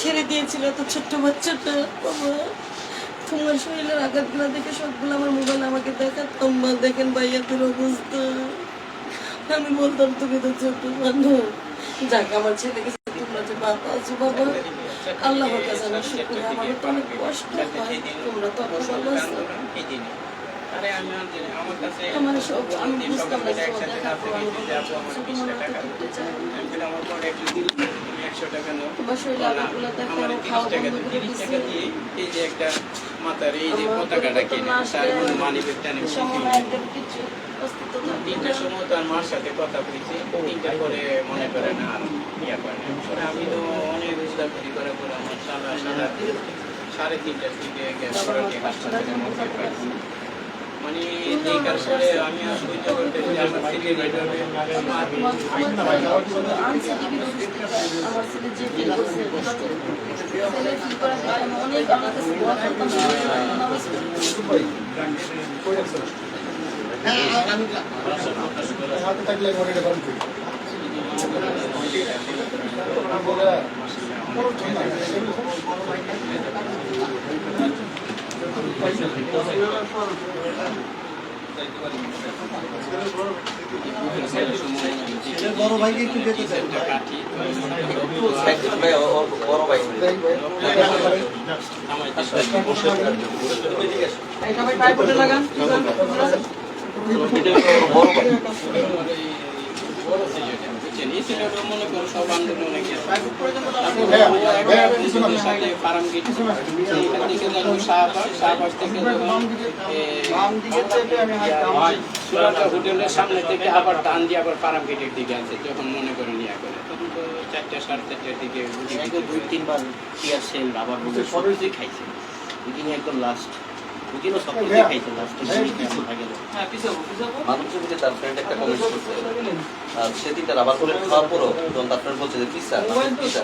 ছেড়ে দিয়েছিল তো ছোট্ট বাচ্চাটা। বাবা তোমার শরীরের আঘাতগুলো দেখে সবগুলো আমার মোবাইল আমাকে দেখাতাম মা দেখেন ভাইয়াদের অবস্থা। আমি বলতাম তুমি তো ছোট মানুষ। যাক আমার ছেলেকে তোমরা যে বাবা আছো বাবা আল্লাহর কাছে আমার শুক্র আমার তো অনেক কষ্ট হয়। তোমরা তো আমার আমার সব আমি বুঝতাম না একশো টাকা নাও। তোমার শরীরে না, আঘাতগুলো দেখে আমার আমার তিরিশ টাকা বন্ধ দিই। করে তিরিশ টাকা দিয়ে এই যে একটা মাথার এই যে পতাকাটা তো কিনে তার কোনো মানি ব্যাগটা নেই সময় একদম কিছু অস্তিত্ব থাকবে তিনটার সময় তো আর মার সাথে কথা বলেছি তিনটার পরে মনে করে না আর ইয়া করে না। আমি তো অনেক উজদাপুরি করে করে আমার সারা সারা সাড়ে তিনটার দিকে গ্যাস করা মধ্যে মানে দেখার পরে আমি সহ্য করতে আমার ছেলে আমার ছেলে যে ফিল করছে ছেলে ফিল করার আমি অনেক আমার কাছে দোয়া করতাম নামাজ পড়তাম। হাতে থাকলে ঘরে এটা বন্ধ করি বড় ভাইকে একটু যেতে চাই বড় ভাই বড় ভাই বড় ভাই বুঝছেন মনে করো সব আন্দোলনে গেছে। সাথে ফার্ম গেট এখান থেকে যাব শাহবাগ শাহবাগ থেকে যখন হোটেলের সামনে থেকে আবার টান দিয়ে আবার ফার্ম গেটের দিকে আছে যখন মনে করে নিয়ে করে তখন তো চারটা সাড়ে চারটার দিকে দুই তিনবার টিয়ার সেল কিছুই খাইছে একদম লাস্ট দুদিনও সব খাইছে লাস্ট থাকে হ্যাঁ পিছাবো পিছাবো মানুষের মধ্যে তার ফ্রেন্ড একটা কমেন্ট করছে আর সেদিন তার রাবার বুলেট খাওয়ার পরও? যখন তার ফ্রেন্ড বলছে যে পিসা পিসা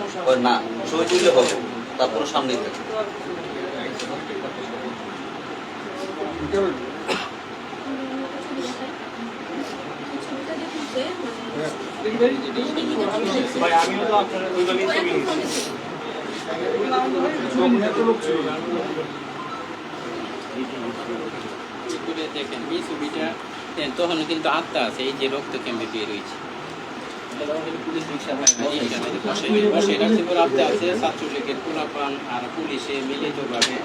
না ছবি তুললে হবে। তারপরে সামনেই থাকে। আমিও তো আপনার ওইভাবেই ছবি মানে নিয়েছি করে দেখেন এই ছবিটা তখন কিন্তু আত্মা আছে এই যে রক্ত কেমবে বের হয়েছে পুলিশ রিক্সা বসে বসে রাখছে পর আত্মা আছে ছাত্রলীগের পোলাপান আর পুলিশে মিলিতভাবে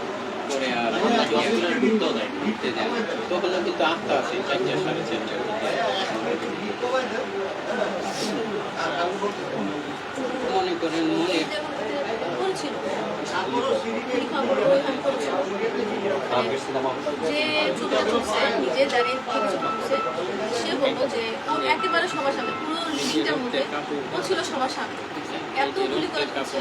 করে আর ঘুরতেও দেয় ঘুরতে দেয় তখনও কিন্তু আত্মা আছে চারটা সাড়ে চারটা মনে করেন মনে যে ছবিটা তুলছে, নিজে দাঁড়িয়ে থেকে ছবি তুলছে, সে বলল যে ও একেবারে সবার সামনে পুরো লিভিংটার মধ্যে ও ছিল সবার সামনে। এত গুলি করে তুলছে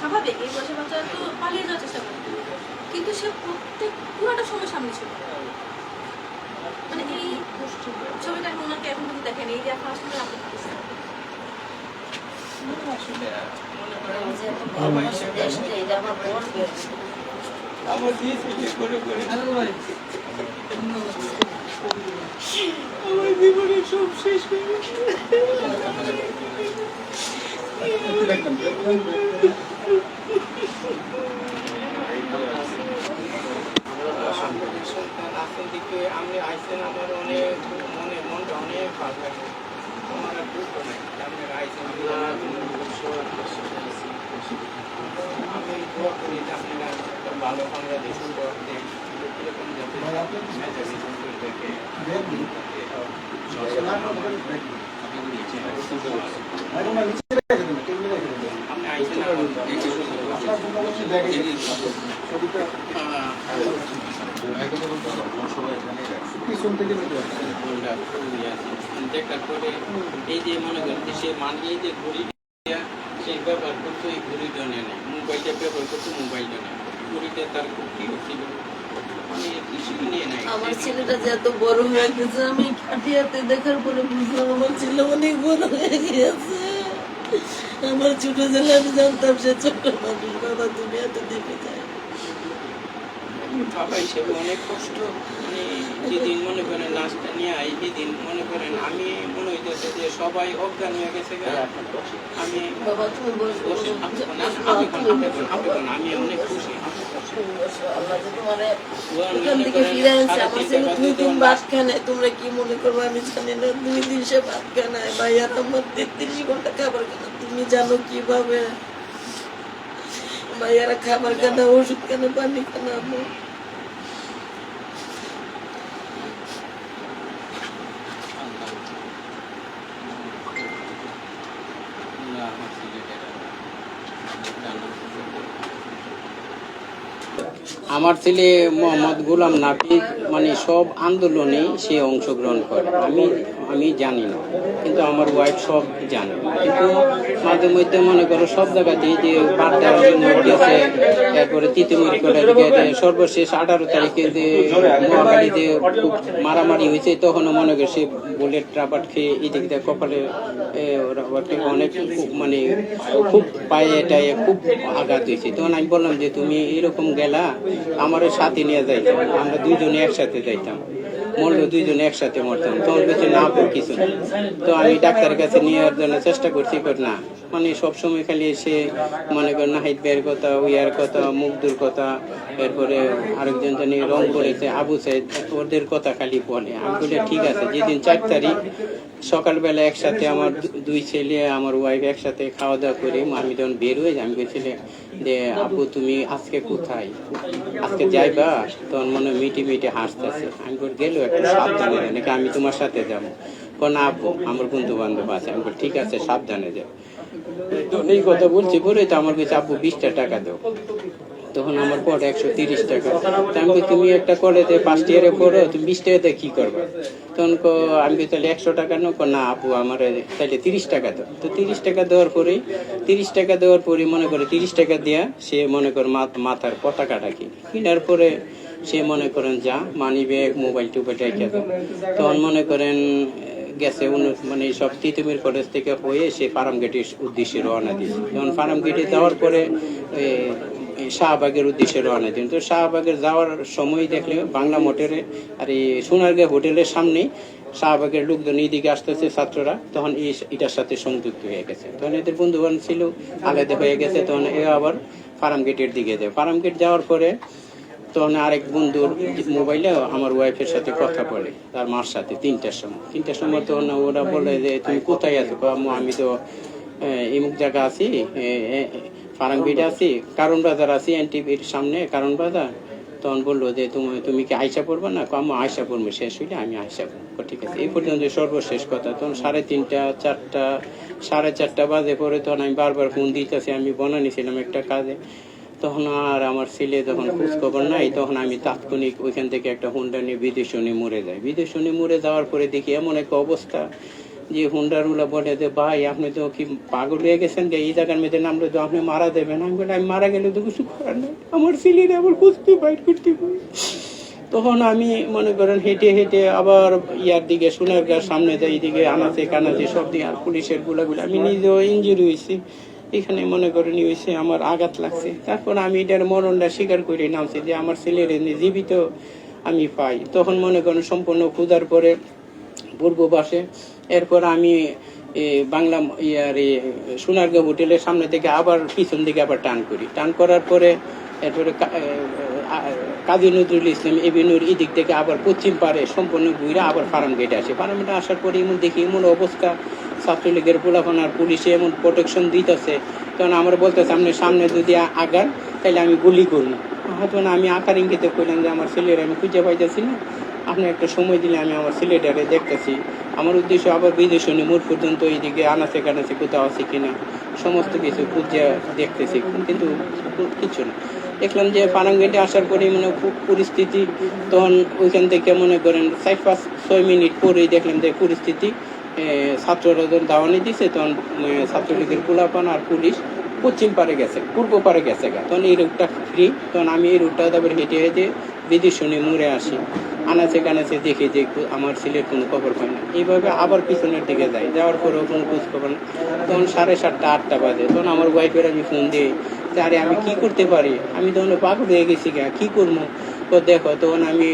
স্বাভাবিক এই বয়সে বাচ্চা তো পালিয়ে যাওয়ার চেষ্টা করে। কিন্তু সে প্রত্যেক পুরোটা সময় সামনে ছিল। মানে এই ছবিটা এখন ওনাকে এখন কিন্তু দেখেন এই যে এখন আসলে আমার দিয়ে করে করে আমার জীবনের সব শেষ হয়ে গেছে সন্তান আসল দিকে আপনি আইসেন আমার অনেক মনে মনটা অনেক ভালো লাগে আমার আর দুঃখ নাই আপনি আইসেন আমি দোয়া করি যে আপনারা করতে এরকম যাতে। দেখার পরে এই যে মনে করেন সে মানিয়ে যে সে ব্যবহার করতো এই ঘড়িটা নেয় নাই মোবাইলটা ব্যবহার করতো মোবাইলটা নেয় তার খুব প্রিয় মানে আমার ছেলেটা যে এত বড় হয়ে গেছে, আমি কাটিয়াতে দেখার পরে বুঝলাম আমার ছেলে অনেক বড় হয়ে গেছে আমার ছোট ছেলে, আমি জানতাম সে ছোট মানুষ। বাবা তুমি এত দেখে যায় বাবা হিসেবে অনেক কষ্ট। মানে যেদিন মনে করেন নিয়ে আই সেদিন মনে করেন আমি মনে হইতেছে যে সবাই অজ্ঞান হয়ে গেছে গা। আমি আমি অনেক খুশি। তোমারে কি মনে করব? আমি জানি না। দুই দিন সে ভাত আমার তেত্রিশ ঘণ্টা খাবার কেনা তুমি জানো কীভাবে? ভাইয়ারা খাবার কেনা ওষুধ কেনা পানি কেনা আমার ছেলে মোহাম্মদ গুলাম নাফিক মানে সব আন্দোলনে সে অংশগ্রহণ করে। আমি আমি জানি না, কিন্তু আমার ওয়াইফ সব জানে। কিন্তু মাঝে মধ্যে মনে করো সব জায়গাতেই যে বাড্ডা গেছে তারপরে তিতুমির করে দিকে সর্বশেষ আঠারো তারিখে যে মহাকালীতে খুব মারামারি হয়েছে, তখনও মনে করে সে বুলেট রাবার খেয়ে এদিক দিয়ে কপালে অনেক খুব মানে খুব পায়ে টায়ে খুব আঘাত হয়েছে। তখন আমি বললাম যে, তুমি এরকম গেলা আমার সাথে নিয়ে যাইতাম আমরা দুজনে একসাথে যাইতাম। মরলো দুইজন একসাথে মরতাম। তখন কিছু না কিছু না। তো আমি ডাক্তারের কাছে নিয়ে যাওয়ার জন্য চেষ্টা করছি কর না। মানে সবসময় খালি এসে মনে কর নাহিদ ভাইয়ের কথা, উইয়ার কথা মুগ্ধুর কথা, এরপরে আরেকজন জানি রং করেছে, আবু সাইদ, ওদের কথা খালি বলে। আমি ঠিক আছে, যেদিন চার তারিখ সকালবেলা একসাথে আমার দুই ছেলে, আমার ওয়াইফ একসাথে খাওয়া দাওয়া করি, আমি যখন বের হয়ে আমি বলছিলে যে আপু তুমি আজকে কোথায়? আজকে যাইবা? তখন মনে মিটি মিটি হাসতেছে। আমি গেল একটু সাবধানে নাকি আমি তোমার সাথে যাব? কোন আপু আমার বন্ধু বান্ধব আছে। আমি ঠিক আছে, সাবধানে যাও। তখন এই কথা বলছি, পরে তো আমার কাছে, আপু, বিশটা টাকা দাও। তখন আমার পড়ে একশো তিরিশ টাকা। তা আমি তুমি একটা কলেজে ফার্স্ট ইয়ারে পড়ো তুমি বিশ টাকাতে কি করবে? তখন কো আমি তাহলে একশো টাকা নো না, আপু, আমার তাহলে তিরিশ টাকা দাও। তো তিরিশ টাকা দেওয়ার পরে তিরিশ টাকা দেওয়ার পরে মনে করে তিরিশ টাকা দিয়া সে মনে করে মাথ- মাথার পতাকাটা কি? কেনার পরে সে মনে করেন, যা মানি ব্যাগ মোবাইল টোবাইল তখন মনে করেন গেছে মানে সব তিতুমির কলেজ থেকে হয়ে সে ফার্ম গেটের উদ্দেশ্যে রওনা দিয়েছে। যেমন ফার্ম গেটে যাওয়ার পরে শাহবাগের উদ্দেশ্যে রওনা দিন তো শাহবাগের যাওয়ার সময় দেখলে বাংলা মোটরে, আর এই সোনারগাঁ হোটেলের সামনে শাহবাগের লোকজন এইদিকে আসতেছে ছাত্ররা, তখন এই এটার সাথে সংযুক্ত হয়ে গেছে। তখন এদের বন্ধু বান্ধব ছিল, আলাদা হয়ে গেছে, তখন এ আবার ফার্ম গেটের দিকে যায়। ফার্ম গেট যাওয়ার পরে তখন আরেক বন্ধুর মোবাইলে আমার ওয়াইফের সাথে কথা বলে, তার মার সাথে তিনটার সময়। তিনটার সময় তখন ওরা বলে যে, তুমি কোথায় আছো? আমি তো ইমুক জায়গা আছি ফারাঙ্গিটা আছি, কারণ বাজার আছি, এনটিভির সামনে, কারণ বাজার। তখন বলল যে, তুমি তুমি কি আয়সা পড়বে না? কম আয়সা পড়ব, শেষ হইলে আমি আয়সা পড়ব। ঠিক আছে। এই পর্যন্ত সর্বশেষ কথা। তখন সাড়ে তিনটা, চারটা, সাড়ে চারটা বাজে পরে তখন আমি বারবার ফোন দিতেছি, আমি বনানি ছিলাম একটা কাজে। তখন আর আমার ছেলে যখন খোঁজ খবর নাই, তখন আমি তাৎক্ষণিক ওইখান থেকে একটা হুন্ডা নিয়ে বিদেশে নিয়ে মরে যাই। বিদেশে নিয়ে মরে যাওয়ার পরে দেখি এমন একটা অবস্থা যে হুন্ডার উলা বলে যে, ভাই, আপনি তো কি পাগল হয়ে গেছেন যে এই জায়গার মধ্যে নামলে তো আপনি মারা দেবেন আমি বলি, আমি মারা গেলে তো কিছু করার নেই। আমার ছেলের আবার খুঁজতে বাইর করতে পারি তখন আমি মনে করেন হেঁটে হেঁটে আবার ইয়ার দিকে সোনারগাঁর সামনে যাই, এদিকে আনাচে কানাচে সব দিকে আর পুলিশের গুলাগুলো, আমি নিজেও ইঞ্জুরি হয়েছি। এখানে মনে করেন হয়েছে আমার আঘাত লাগছে। তারপর আমি এটার মরণটা স্বীকার করে নামছি যে আমার ছেলের জীবিত আমি পাই। তখন মনে করেন সম্পূর্ণ ক্ষুধার পরে পূর্ব পাশে। এরপর আমি বাংলা ইয়ার সোনারগাঁও হোটেলের সামনে থেকে আবার পিছন দিকে আবার টান করি। টান করার পরে এরপরে কাজী নজরুল ইসলাম এভিনিউর এদিক থেকে আবার পশ্চিম পারে সম্পূর্ণ ঘুরে আবার ফার্ম গেটে আসে। ফার্ম গেটে আসার পরে এমন দেখি এমন অবস্থা ছাত্রলীগের পোলাপানার পুলিশে এমন প্রোটেকশন দিতেছে। তখন আমার বলতেছে, আপনি সামনে যদি আগান তাহলে আমি গুলি করব। হয়তো না, আমি আকার ইঙ্গিতে করলাম যে, আমার ছেলের আমি খুঁজে পাইতেছি না। আপনি একটা সময় দিলে আমি আমার ছেলেটারে দেখতেছি। আমার উদ্দেশ্য আবার বিদেশে মোট পর্যন্ত এইদিকে আনাচে কানাচে কোথাও আছে কিনা, সমস্ত কিছু খুঁজে দেখতেছি কিন্তু কিছু না। দেখলাম যে ফারাঙ্গেটে আসার পরে মানে খুব পরিস্থিতি, তখন ওইখান থেকে মনে করেন, চার পাঁচ ছয় মিনিট পরেই দেখলাম যে, পরিস্থিতি ছাত্ররা যখন দাওয়ানি দিছে, তখন ছাত্রলীগের পোলাপান আর পুলিশ পশ্চিম পারে গেছে, পূর্ব পারে গেছে গা। তখন এই রুটটা ফ্রি তখন আমি এই রুটটা তারপর হেঁটে হেঁটে দিদি শুনে মুড়ে আসি। আনাচে কানাচে দেখি যে আমার ছেলের কোনো খবর পাই না। এইভাবে আবার পিছনের দিকে যাই, যাওয়ার পরেও কোনো খোঁজ খবর না। তখন সাড়ে সাতটা, আটটা বাজে, তখন আমার ওয়াইফের আমি ফোন দিই, যে আরে আমি কি করতে পারি? আমি তখন পাগল হয়ে গেছি গা, কী করব? তো দেখো, তখন আমি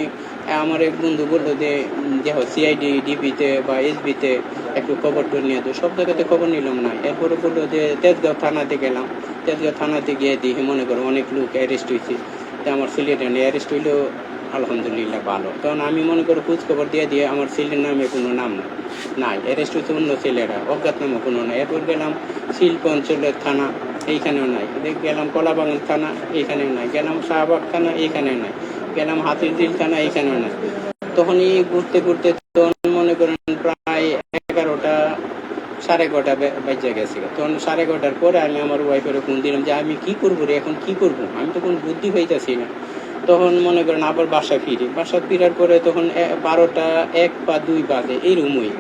আমার এক বন্ধু বলল যে দেখো সিআইডি ডিবিতে বা এসবিতে একটু খবর টর নিয়ে তো সব জায়গাতে খবর নিলাম না। এরপরে বলল যে, তেজগাঁও থানাতে গেলাম। তেজগাঁও থানাতে গিয়ে দেখি, মনে করো অনেক লোক অ্যারেস্ট হয়েছে তো আমার সিলেটে অ্যারেস্ট হইলেও আলহামদুলিল্লাহ ভালো। তখন আমি মনে করো খোঁজ খবর দিয়ে দিয়ে আমার ছেলের নামে কোনো নাম নাই। নাই অ্যারেস্ট হয়েছে অন্য ছেলেরা অজ্ঞাতনামা কোনো নাই। এরপর গেলাম শিল্প অঞ্চলের থানা, এইখানেও নাই। গেলাম কলাবাগান থানা, এইখানেও নাই। গেলাম শাহবাগ থানা, এইখানেও নাই। গেলাম হাতির হাতিরদিল থানা এইখানেও নাই তখন এই ঘুরতে ঘুরতে তখন মনে করেন প্রায় এগারোটা, সাড়ে এগারোটা বে- বেজে গেছে। তখন সাড়ে এগারোটার পরে আমি আমার ওয়াইফের ফোন দিলাম যে, আমি কি করব রে? এখন কি করব? আমি তো কোনো বুদ্ধি পাইতেছি না। তখন মনে করেন আবার বাসা ফিরি। বাসা ফিরার পরে তখন বারোটা এক বা দুই বাজে, এই রুমই।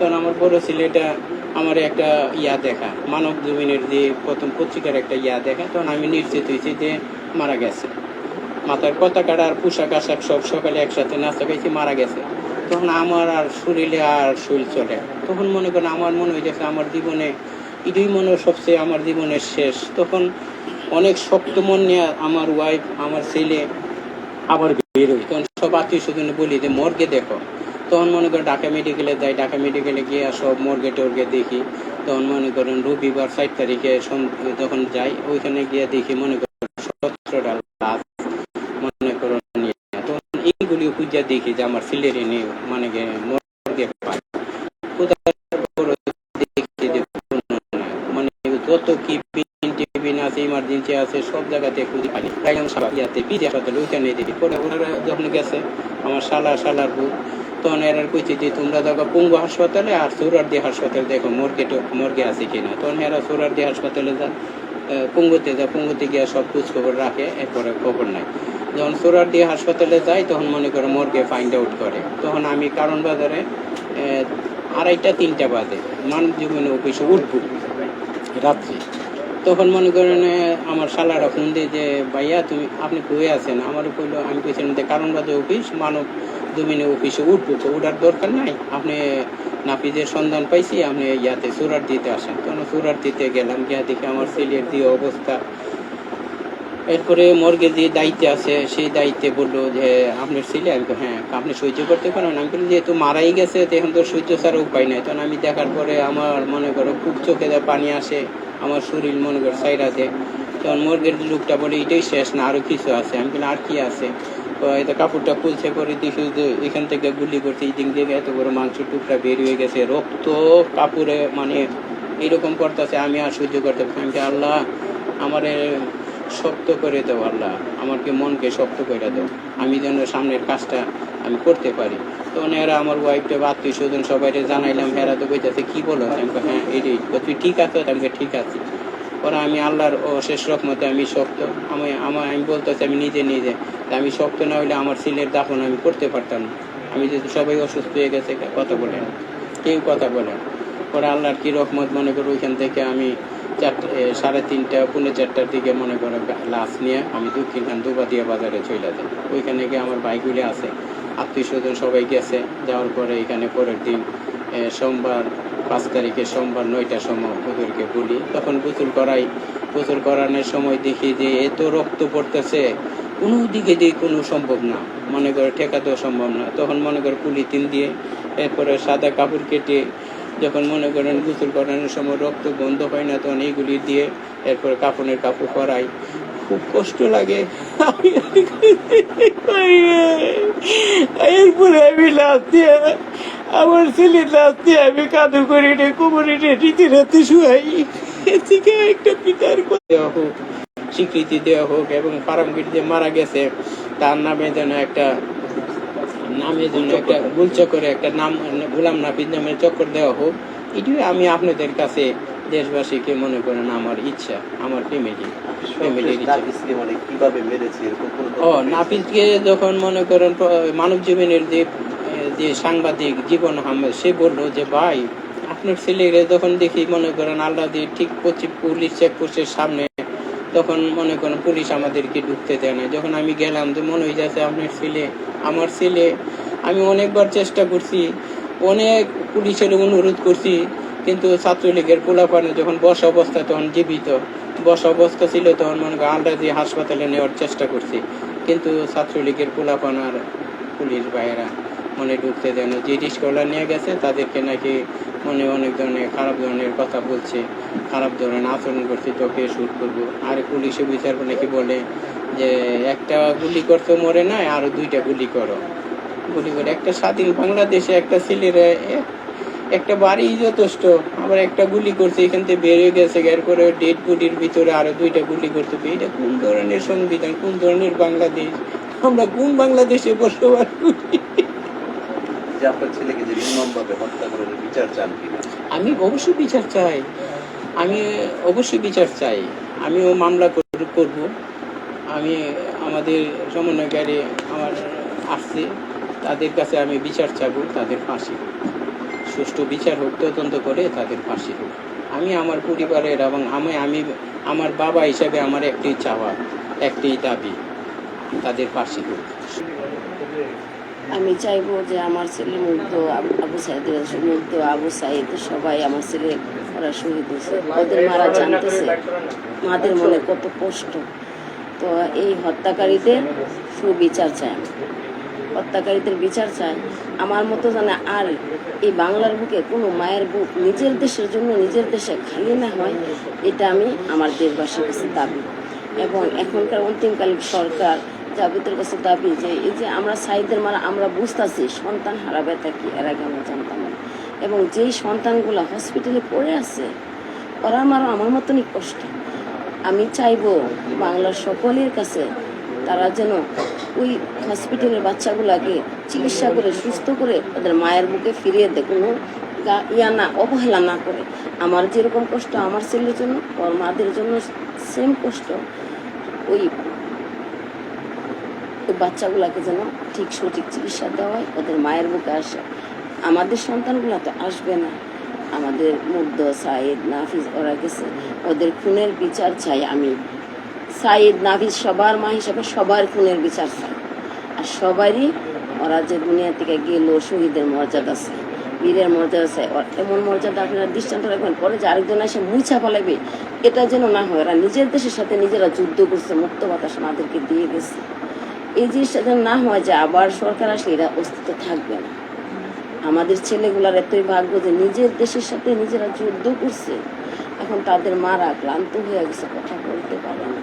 তখন আমার বড় ছেলেটা আমার একটা ইয়া দেখা, মানব জমিনের যে প্রথম পত্রিকার একটা ইয়া দেখা, তখন আমি নিশ্চিত হয়েছি যে মারা গেছে। মাথার পতাকাটা আর পোশাক আশাক সব সকালে একসাথে নাস্তা খাইছি মারা গেছে। তখন আমার আর শরীরে আর শরীর চলে। তখন মনে করেন আমার মনে হয়েছে আমার জীবনে, এটাই মনে সবচেয়ে আমার জীবনের শেষ। তখন অনেক শক্ত মন নিয়ে আমার ওয়াইফ আমার ছেলে আবার বেরোই তখন সব আত্মীয় স্বজন বলি যে, মর্গে দেখো। তখন মনে করেন ঢাকা মেডিকেলে যাই, ঢাকা মেডিকেলে গিয়ে সব মর্গে টর্গে দেখি। তখন মনে করেন রবিবার ষাট তারিখে যখন যাই, ওইখানে গিয়ে দেখি মনে করেন সতেরোটা লাশ মনে করুন নিয়ে। তখন এইগুলি খুঁজে দেখি যে আমার ছেলের নিয়ে মানে মর্গে নাই। মানে যত কি ইমার্জেন্সি আছে সব জায়গাতে খুঁজে পাই হাসপাতাল ওইখানে দেখি পরে ওনারা যখন গেছে, আমার বউ তখন এরা কইছে যে তোমরা দেখো পঙ্গু হাসপাতালে আর হাসপাতালে দেখো মর্গে মর্গে আছে কিনা তখন এরা সৌরার্দি হাসপাতালে যা পঙ্গুতে যা পঙ্গুতে গিয়ে সব খোঁজ খবর রাখে, এরপরে খবর নাই। যখন সোরারডি হাসপাতালে যাই তখন মনে করে মর্গে ফাইন্ড আউট করে। তখন আমি কারণ বাজারে আড়াইটা, তিনটা বাজে। মানব জীবনে অফিসে উঠবো। রাত্রি। তখন মনে করেন আমার শালারা ফোন দিয়ে যে, ভাইয়া, তুমি, আপনি কয়ে আছেন? আমার কইলো, আমি কইছিলাম যে, কারণ বাজে অফিস, মানব জমিনে অফিসে উঠবো, তো ওঠার দরকার নাই। আপনি নাপিজের সন্ধান পাইছি, আপনি ইয়াতে সুরাট দিতে আসেন। তখন সুরাট দিতে গেলাম, গিয়া দেখি আমার ছেলের দিয়ে অবস্থা এরপরে মর্গে যে দায়িত্বে আছে, সেই দায়িত্বে বলল যে আপনার ছেলে? আমি হ্যাঁ আপনি সহ্য করতে পারেন আমি বলি যেহেতু মারাই গেছে এখন তো সহ্য ছাড়া উপায় নাই। তখন আমি দেখার পরে আমার মনে করো খুব চোখে যা পানি আসে, আমার শরীর মনে করো সাইড আছে। তখন মর্গের লোকটা বলে, এটাই শেষ না আরও কিছু আছে। আমি বলি আর কি আছে? তো এটা কাপড়টা খুলছে পরে দেখি যে, এখান থেকে গুলি করছে, এই দিক দিয়ে এত বড় মাংস টুকরা বের হয়ে গেছে, রক্ত, কাপড়ে মানে এরকম করতেছে, আমি আর সহ্য করতে পারছি আল্লাহ, আমারে শক্ত করে দাও আল্লাহ। আমাকে মনকে শক্ত করে দাও। আমি যেন সামনের কাজটা আমি করতে পারি। তখন এরা আমার ওয়াইফটা বা আত্মীয় স্বজন সবাই জানাইলাম, হেরা তো কইতাছে, কি বলো? হ্যাঁ এটাই। তো তুই ঠিক আছে, আমি ঠিক আছে। পরে আমি আল্লাহর অশেষ রকমতে আমি শক্ত। আমি আমার আমি বলতেছি, আমি নিজে নিজে। তা আমি শক্ত না হইলে আমার ছেলের দাফন আমি করতে পারতাম না। আমি যেহেতু সবাই অসুস্থ হয়ে গেছে, কথা বলে কেউ কথা বলে পরে আল্লাহর কি রহমত মনে করো, ওইখান থেকে আমি চারটে সাড়ে তিনটা, পৌনে চারটার দিকে মনে করো লাশ নিয়ে আমি দক্ষিণখান দুবাদিয়া বাজারে চলে যাই। ওইখানে গিয়ে আমার বাইকগুলি আছে, আত্মীয় স্বজন সবাই গেছে। যাওয়ার পরে এখানে পরের দিন সোমবার পাঁচ তারিখে সোমবার নয়টার সময় ওদেরকে বলি। তখন গোসল করাই, গোসল করানোর সময় দেখি যে এত রক্ত পড়তেছে, কোনো দিকে দিয়ে কোনো সম্ভব না। মনে করে ঠেকাতেও সম্ভব না। তখন মনে করে পুলিথিন দিয়ে, এরপরে সাদা কাপড় কেটে যখন মনে করেন গোসল করানোর সময় রক্ত বন্ধ হয় না তখন এইগুলি দিয়ে এরপরে কাপড়ের কাপড় করাই খুব কষ্ট লাগে। এরপরে আমি দিয়ে, আমার ছেলে লাভ দিয়ে আমি কাদু করে রে কোমরে রীতি রাতে শুয়াই। এদিকে একটা পিতার দেওয়া হোক, স্বীকৃতি দেওয়া হোক এবং ফার্মগিট যে মারা গেছে, তার নামে যেন একটা নামে জন্য একটা গুলচক্করে একটা নাম গোলাম নাপিত নামের চক্কর দেওয়া হোক এটিও আমি আপনাদের কাছে দেশবাসীকে মনে করেন আমার ইচ্ছা আমার ফ্যামিলি ফ্যামিলির মানে ও নাপিতকে যখন মনে করেন মানব জীবনের যে যে সাংবাদিক জীবন আহমেদ সে বলল যে ভাই আপনার ছেলেরে যখন দেখি মনে করেন আল্লাহ দিয়ে ঠিক পশ্চিম পুলিশ চেকপোস্টের সামনে তখন মনে করেন পুলিশ আমাদেরকে ঢুকতে দেয় না যখন আমি গেলাম যে, মনে হয়ে যাচ্ছে আপনার ছেলে, আমার ছেলে। আমি অনেকবার চেষ্টা করছি, অনেক পুলিশের অনুরোধ করছি, কিন্তু ছাত্রলীগের পোলাপানে যখন বসা অবস্থা তখন জীবিত। বসা অবস্থা ছিল তখন মনে করেন আলরাজি হাসপাতালে নেওয়ার চেষ্টা করছি, কিন্তু ছাত্রলীগের পোলাপান আর পুলিশ ভাইয়েরা মনে ঢুকতে দেন না। যে রিস্কওয়ালা নিয়ে গেছে, তাদেরকে নাকি মনে অনেক ধরনের খারাপ ধরনের কথা বলছে, খারাপ ধরনের আচরণ করছে, তোকে শ্যুট করব। আর পুলিশে বিচার নাকি বলে যে, একটা গুলি করতে মরে না আরও দুইটা গুলি করো। গুলি করে একটা স্বাধীন বাংলাদেশে একটা ছেলের একটা বাড়ি যথেষ্ট। আবার একটা গুলি করছে, এখান থেকে বেরিয়ে গেছে, এর করে ডেড বডির ভিতরে আরও দুইটা গুলি করতে এটা কোন ধরনের সংবিধান, কোন ধরনের বাংলাদেশ? আমরা কোন বাংলাদেশে বসবাস করি? যে আপনার ছেলেকে যে নির্মমভাবে হত্যা করে বিচার চান কিনা? আমি অবশ্যই বিচার চাই। আমি অবশ্যই বিচার চাই। আমিও মামলা কর- করব। আমি আমাদের সমন্বয়কারী আমার আসছে। তাদের কাছে আমি বিচার চাবো, তাদের ফাঁসি হোক। সুষ্ঠু বিচার হোক, তদন্ত করে তাদের ফাঁসি হোক। আমি আমার পরিবারের এবং আমি আমি, আমার বাবা হিসাবে আমার একটি চাওয়া, একটি দাবি, তাদের ফাঁসি হোক। আমি চাইব যে আমার ছেলে মুগ্ধ, আবু- সাইদের মুগ্ধ, আবু সাইদ, সবাই আমার ছেলে ওরা শহীদ হয়েছে ওদের মারা জানতেছে। মাদের মনে কত কষ্ট। তো এই হত্যাকারীদের সুবিচার আমি। হত্যাকারীদের বিচার চাই। আমার মতো জানে আর এই বাংলার বুকে কোনো মায়ের বুক নিজের দেশের জন্য নিজের দেশে খালি না হয়, এটা আমি আমার দেশবাসীর কাছে দাবি। এবং এখনকার অন্তিমকালীন সরকার জাবিদের কাছে দাবি যে, এই যে আমরা সাইদের মারা আমরা বুঝতেছি, সন্তান হারাবে তা কি? এর আগে আমরা জানতাম না। এবং যেই সন্তানগুলো হসপিটালে পড়ে আছে ওরা আমারও আমার মতনই কষ্ট। আমি চাইব বাংলার সকলের কাছে তারা যেন ওই হসপিটালের বাচ্চাগুলাকে চিকিৎসা করে, সুস্থ করে তাদের মায়ের বুকে ফিরিয়ে দেয়, কোনো ইয়া না, অবহেলা না করে। আমার যেরকম কষ্ট আমার ছেলের জন্য, ওর মাদের জন্য সেম কষ্ট ওই ওই বাচ্চাগুলাকে যেন ঠিক সঠিক চিকিৎসা দেওয়া হয়, ওদের মায়ের বুকে আসে। আমাদের সন্তানগুলো তো আসবে না। আমাদের মুগ্ধ সাইদ নাফিজ ওরা গেছে। ওদের খুনের বিচার চাই আমি। সাইদ নাফিজ সবার মা হিসাবে সবার খুনের বিচার চাই। আর সবারই ওরা যে দুনিয়া থেকে গেল, শহীদের মর্যাদা চাই। বীরের মর্যাদা চাই। এমন মর্যাদা আপনারা দৃষ্টান্ত রাখবেন, পরে যে আরেকজন এসে মুছা ফেলাবে, এটা যেন না হয়। ওরা নিজের দেশের সাথে নিজেরা যুদ্ধ করছে, মুক্ত বাতাস আমাদেরকে দিয়ে গেছে। এই জিনিসটা যেন না হয় যে আবার সরকার আসলে এরা অস্তিত্ব থাকবে না। আমাদের ছেলেগুলার এতই ভাগ্য যে নিজের দেশের সাথে নিজেরা যুদ্ধ করছে, এখন তাদের মারা ক্লান্ত হয়ে গেছে, কথা বলতে পারে না।